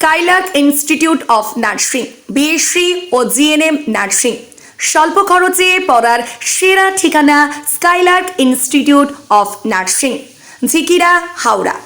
Skylark institute of nursing BSc O GNM nursing স্বল্প খরচে পড়ার সেরা ঠিকানা skylark institute of nursing Jhikira, Howrah.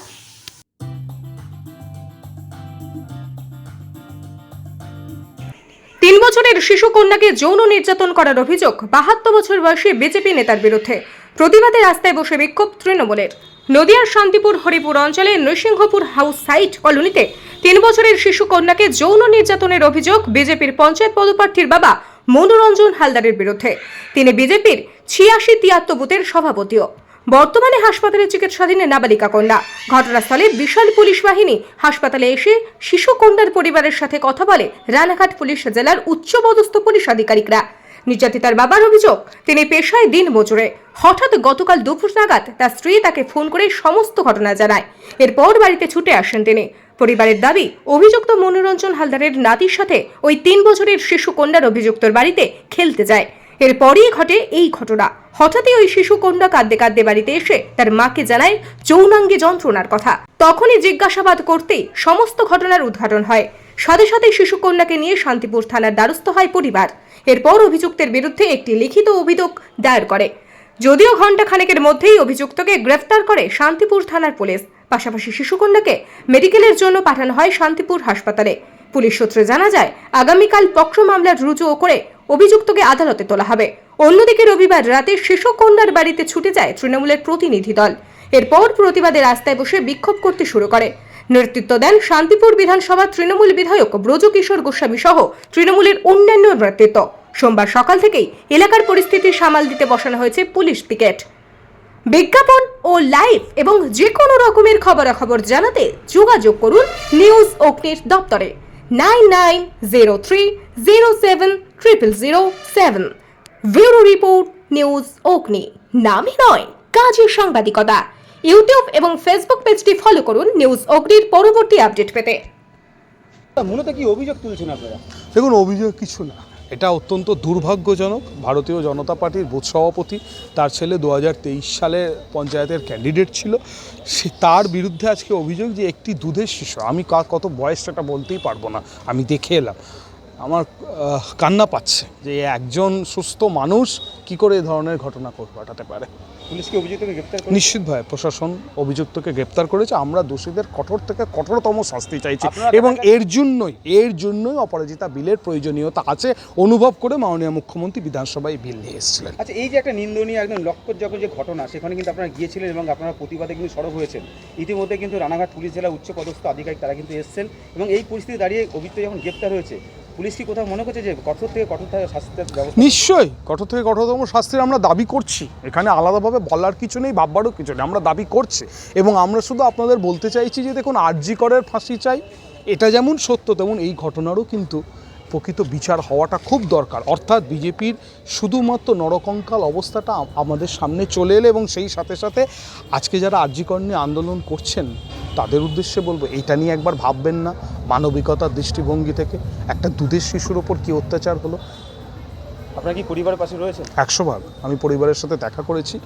তিন বছরের শিশু কন্যাকে যৌন নির্যাতন করার অভিযোগ, বাহাত্তর বছর বয়সী বিজেপি নেতার বিরুদ্ধে। প্রতিবাদে রাস্তায় বসে বিক্ষোভ তৃণমূলের। নদিয়ার শান্তিপুর, হরিপুর অঞ্চলে নৃসিংহপুর হাউস সাইট কলোনিতে তিন বছরের শিশু কন্যাকে যৌন নির্যাতনের অভিযোগ বিজেপির পঞ্চায়েত পদপ্রার্থীর বাবা মনোরঞ্জন হালদারের বিরুদ্ধে। তিনি বিজেপির ছিয়াশি তিয়াত্তর বুথের সভাপতিও। বর্তমানে হাসপাতালে চিকিৎসাধীন নাবালিকা কন্যা। ঘটনাস্থলে বিশাল পুলিশ বাহিনী হাসপাতালে এসে শিশু কন্যার পরিবারের সাথে কথা বলে রানাঘাট পুলিশ জেলার উচ্চপদস্থ পুলিশ আধিকারিকরা। নির্যাতিতার বাবার অভিযোগ, তিনি পেশায় দিন মজুরে। হঠাৎ গতকাল দুপুর নাগাদ তার স্ত্রী তাকে ফোন করে সমস্ত ঘটনা জানায়। এরপর বাড়িতে ছুটে আসেন তিনি। পরিবারের দাবি, অভিযুক্ত মনোরঞ্জন হালদারের নাতির সাথে ওই তিন বছরের শিশু কন্যার অভিযুক্তর বাড়িতে খেলতে যায়। এরপরই ঘটে এই ঘটনা। হঠাৎই ওই শিশু কন্যা কাঁদতে কাঁদতে বাড়িতে এসে তার মাকে জানায় যৌনাঙ্গে যন্ত্রণার কথা। তখনই জিজ্ঞাসাবাদ করতেই সমস্ত ঘটনার উদ্ঘাটন হয়। সাথে সাথে শিশু কন্যাকে নিয়ে শান্তিপুর থানার দ্বারস্থ হয় পরিবার। এরপর অভিযুক্তের বিরুদ্ধে একটি লিখিত অভিযোগ দায়ের করে। যদিও ঘণ্টা খানেকের মধ্যেই অভিযুক্তকে গ্রেফতার করে শান্তিপুর থানার পুলিশ। পাশাপাশি শিশুকন্যাকে মেডিকেলের জন্য পাঠানো হয় শান্তিপুর হাসপাতালে। পুলিশ সূত্রে জানা যায়, আগামীকাল পক্ষ মামলা রুজু করে অভিযুক্তকে আদালতে তোলা হবে। অন্যদিকে রবিবার রাতে শিশু কন্যার বাড়িতে ছুটে যায় তৃণমূলের প্রতিনিধি দল। এরপর প্রতিবাদে রাস্তায় বসে বিক্ষোভ করতে শুরু করে। নেতৃত্ব দেন শান্তিপুর বিধানসভা তৃণমূল বিধায়ক ব্রজকিশোর গোস্বামী সহ তৃণমূলের অন্যান্য নেতৃত্ব। সোমবার সকাল থেকেই এলাকার পরিস্থিতি সামাল দিতে বসানো হয়েছে পুলিশ পিকেট। বিজ্ঞাপন ও লাইভ এবং যে কোনো রকমের খবরাখবর জানাতে যোগাযোগ করুন নিউজ অগ্নির দপ্তরে। Nine nine zero three zero seven triple zero seven. Bureau report, news Agni. নামে নয়, কাজের সাংবাদিকতা। ইউটিউব এবং ফেসবুক পেজটি ফলো করুন নিউজ অগ্রির পরবর্তী আপডেট পেতে। মূলত কি অভিযোগ তুলছেন আপনারা? দেখুন অভিযোগ কিছু না। এটা অত্যন্ত দুর্ভাগ্যজনক। ভারতীয় জনতা পার্টির বুথ সভাপতি তার ছেলে দু হাজার তেইশ সালে পঞ্চায়েতের ক্যান্ডিডেট ছিল। সে তার বিরুদ্ধে আজকে অভিযোগ যে একটি দুধের শিশু। আমি কার কত বয়সটা বলতেই পারব না। আমি দেখে এলাম। আমার কান্না পাচ্ছে যে একজন সুস্থ মানুষ কি করে এ ধরনের ঘটনা ঘট- ঘটাতে পারে? পুলিশ কি অভিযুক্তকে গ্রেপ্তার করে নিশ্চিতভাবে প্রশাসন অভিযুক্তকে গ্রেপ্তার করেছে। আমরা দোষীদের কঠোর থেকে কঠোরতম শাস্তি চাইছি। এবং এর জন্যই এর জন্যই অপরাজিতা বিলের প্রয়োজনীয়তা আছে অনুভব করে মাননীয় মুখ্যমন্ত্রী বিধানসভায় বিল নিয়ে এসেছিলেন। আচ্ছা এই যে একটা নিন্দনীয় একদম লক্ষ্যযোগ্য যে ঘটনা সেখানে কিন্তু আপনারা গিয়েছিলেন এবং আপনারা প্রতিবাদে কিন্তু সরব হয়েছেন। ইতিমধ্যে কিন্তু রানাঘাট পুলিশ জেলা উচ্চ পদস্থ আধিকারিক তারা কিন্তু এসেছেন এবং এই পরিস্থিতি দাঁড়িয়ে অভিযুক্ত যখন গ্রেপ্তার হয়েছে পুলিশ কি কোথাও মনে করছে যে কঠোর থেকে কঠোর শাস্তির ব্যবস্থা নিশ্চয়ই, কঠোর থেকে কঠোরতম শাস্তির আমরা দাবি করছি। এখানে আলাদাভাবে বলার কিছু নেই, ভাববারও কিছু নেই, আমরা দাবি করছি। এবং আমরা শুধু আপনাদের বলতে চাইছি যে দেখুন, আরজি করের ফাঁসি চাই, এটা যেমন সত্য, তেমন এই ঘটনারও কিন্তু প্রকৃত বিচার হওয়াটা খুব দরকার। অর্থাৎ বিজেপির শুধুমাত্র নরকঙ্কাল অবস্থাটা আমাদের সামনে চলে এলে এবং সেই সাথে সাথে আজকে যারা আরজিকর নিয়ে আন্দোলন করছেন তাদের উদ্দেশ্যে বলব এটা নিয়ে একবার ভাববেন না। মানবিকতার দৃষ্টিভঙ্গি থেকে একটা দুধের শিশুর ওপর কী অত্যাচার হলো? আপনার কি পরিবারের পাশে রয়েছেন? একশো ভাগ আমি পরিবারের সাথে দেখা করেছি।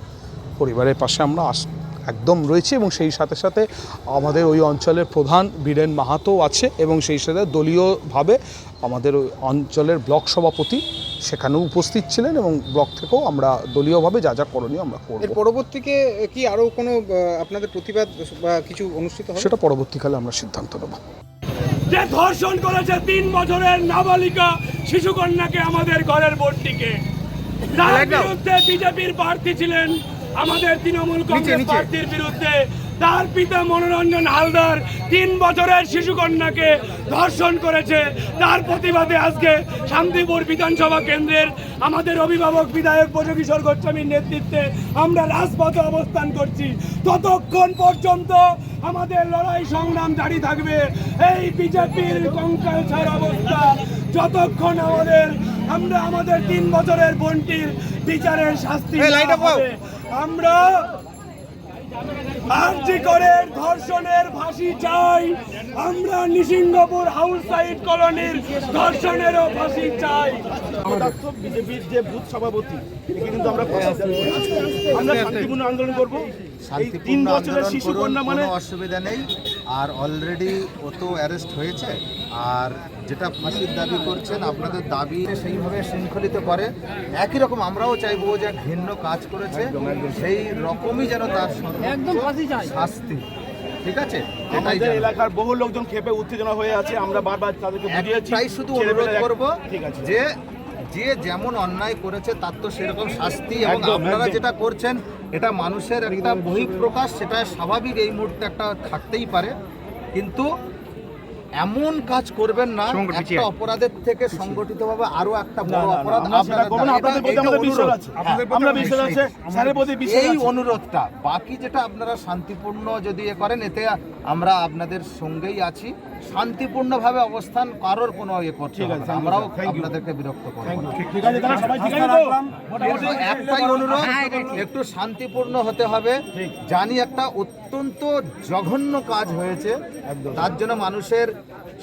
পরিবারের পাশে আমরা আস- একদম রয়েছি এবং সেই সাথে সাথে আমাদের ওই অঞ্চলের প্রধান বীরেন মাহাতো আছে এবং সেই সাথে দলীয়ভাবে আমাদের ওই অঞ্চলের ব্লক সভাপতি সেখানেও উপস্থিত ছিলেন এবং ব্লক থেকেও আমরা দলীয়ভাবে যা যা করণীয় আমরা করব। এর পরবর্তীকে কি আরও কোনো আপনাদের প্রতিবাদ বা কিছু অনুষ্ঠিত হবে? সেটা পরবর্তীকালে আমরা সিদ্ধান্ত নেব। যে ধর্ষণ করেছে তিন বছরের নাবালিকা শিশুকন্যাকে আমাদের ঘরের বোর্ডটিকে তার বিরুদ্ধে বিজেপির প্রার্থী ছিলেন আমাদের তৃণমূল কংগ্রেস। প্রার্থীর বিরুদ্ধে তার পিতা মনোরঞ্জন হালদার তিন বছরের শিশুকন্যাকে ধর্ষণ করেছে। তার প্রতিবাদে আজকে শান্তিপুর বিধানসভা কেন্দ্রের আমাদের অভিভাবক বিধায়ক ব্রজকিশোর গোস্বামীর নেতৃত্বে আমরা রাজপথে অবস্থান করছি। ততক্ষণ পর্যন্ত আমাদের লড়াই সংগ্রাম জারি থাকবে। এই বিজেপির কঙ্কাল ছাড় অবস্থা। যতক্ষণ আমাদের আমরা আমাদের তিন বছরের বোনটির বিচারের শাস্তি। আমরা আরজি করে ধর্ষণের ফাঁসি চাই। আমরা নিসিংহপুর হাউস সাইড কলোনির ধর্ষণেরও ফাঁসি চাই। বিজেপির যে বুথ সভাপতি কিন্তু আমরা আমরা শান্তিপূর্ণ আন্দোলন করব। শান্তিপূর্ণ বছরের আন্দোলন করুন মানে- কোনো অসুবিধা নেই। আর অলরেডি ও তো অ্যারেস্ট হয়েছে। আর যেটা ফাঁসির দাবি করছেন আপনাদের দাবি সেইভাবে শৃঙ্খলিত করে। একই রকম আমরাও চাইব যে ঘৃণ্য কাজ করেছে সেই রকমই যেন তার শাস্তি। ঠিক আছে? আমাদের এলাকার বহু লোকজন ক্ষেপে উত্তেজনা হয়ে আছে আমরা বারবার তাদেরকে বুঝিয়েছি একটাই শুধু ছেলেপেলে অনুরোধ করব যে যে যেমন অন্যায় করেছে তার তো সেরকম শাস্তি এবং আপনারা যেটা করছেন এটা মানুষের একটা বহিঃপ্রকাশ সেটা স্বাভাবিক এই মুহূর্তে একটা থাকতেই পারে। কিন্তু এমন কাজ করবেন না একটা অপরাধের থেকে সংগঠিতভাবে আরও একটা বড় অপরাধ আপনাদের করব না, দ্বারা- আপনাদের প্রতি আমাদের বিশ্বাস আছে। হ্যাঁ, আমরা বিশ্বাস আছে স্যারের প্রতি বিশ্বাস এই অনুরোধটা বাকি যেটা আপনারা শান্তিপূর্ণ যদি এ করেন এতে আমরা আপনাদের সঙ্গেই আছি। শান্তিপূর্ণভাবে অবস্থান কারোর কোনো ইয়ে করছে ঠিক আছে, আমরাও. আপনাদেরকে বিরক্ত করব না। ঠিক আছে তাহলে সবাই ঠিক আছে তো? কিন্তু একটাই অনুরোধ একটু শান্তিপূর্ণ হতে হবে। জানি একটা অত্যন্ত জঘন্য কাজ হয়েছে। তার জন্য মানুষের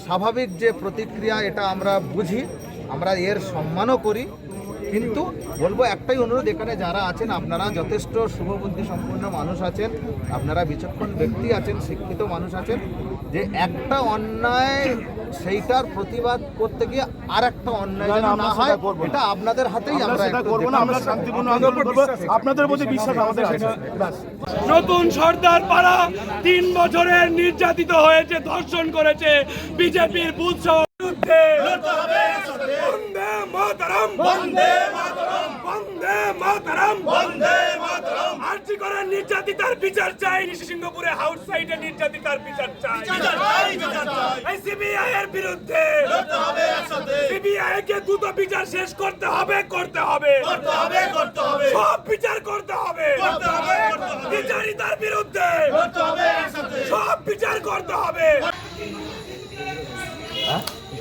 স্বাভাবিক যে প্রতিক্রিয়া এটা আমরা বুঝি আমরা এর সম্মানও করি। কিন্তু বলব একটাই অনুরোধ এখানে যারা আছেন আপনারা যথেষ্ট শুভবুদ্ধি সম্পন্ন মানুষ আছেন আপনারা বিচক্ষণ ব্যক্তি আছেন শিক্ষিত মানুষ আছেন যে একটা অন্যায় সেইটার প্রতিবাদ করতে গিয়ে আর একটা অন্যায় না, হয় এটা আপনাদের হাতেই আমরা সেটা করব না আমরা শান্তিপূর্ণ আন্দোলন করব। আপনাদের প্রতি বিশ্বাস আমাদের আছে। নতুন সর্দার পাড়া তিন বছরের নির্যাতিত হয়েছে ধর্ষণ করেছে বিজেপির বুথ বিরুদ্ধে। মাতরম। বন্দে মাতরম। বন্দে মাতরম। বন্দে মাতরম। আরজি করার নির্যাতিতার বিচার চাই। সিংহপুরে হাউস সাইডে নির্যাতিতার বিচার চাই। বিচার চাই বিচার চাই। এই সিবিআই এর বিরুদ্ধে লড়তে হবে একসাথে। সিবিআই কে দ্রুত বিচার শেষ করতে হবে করতে হবে। করতে হবে করতে হবে। সব বিচার করতে হবে। করতে হবে বিচারিতার বিরুদ্ধে করতে হবে একসাথে। সব বিচার করতে হবে।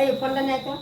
এই ফোনটা নেয় তো